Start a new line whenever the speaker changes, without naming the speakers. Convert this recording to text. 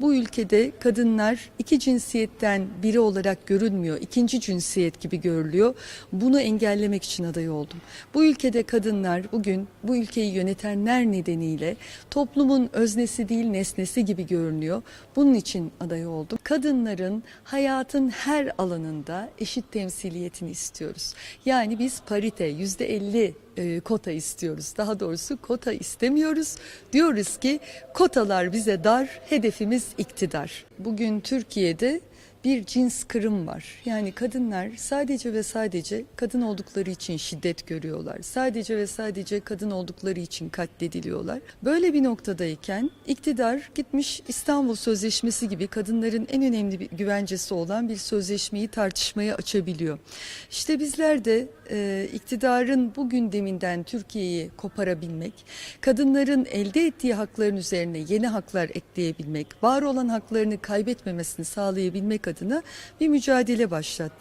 Bu ülkede kadınlar iki cinsiyetten biri olarak görülmüyor, ikinci cinsiyet gibi görülüyor. Bunu engellemek için aday oldum. Bu ülkede kadınlar bugün bu ülkeyi yönetenler nedeniyle toplumun öznesi değil nesnesi gibi görünüyor. Bunun için aday oldum. Kadınların hayatın her alanında eşit temsiliyetini istiyoruz. Yani biz parite yüzde elli e, kota istiyoruz. Daha doğrusu kota istemiyoruz. Diyoruz ki kotalar bize dar, hedefimiz iktidar. Bugün Türkiye'de bir cins kırım var. Yani kadınlar sadece ve sadece kadın oldukları için şiddet görüyorlar. Sadece ve sadece kadın oldukları için katlediliyorlar. Böyle bir noktadayken iktidar gitmiş İstanbul Sözleşmesi gibi kadınların en önemli güvencesi olan bir sözleşmeyi tartışmaya açabiliyor. İşte bizler de e, iktidarın bu gündeminden Türkiye'yi koparabilmek, kadınların elde ettiği hakların üzerine yeni haklar ekleyebilmek, var olan haklarını kaybetmemesini sağlayabilmek adına bir mücadele başlattık.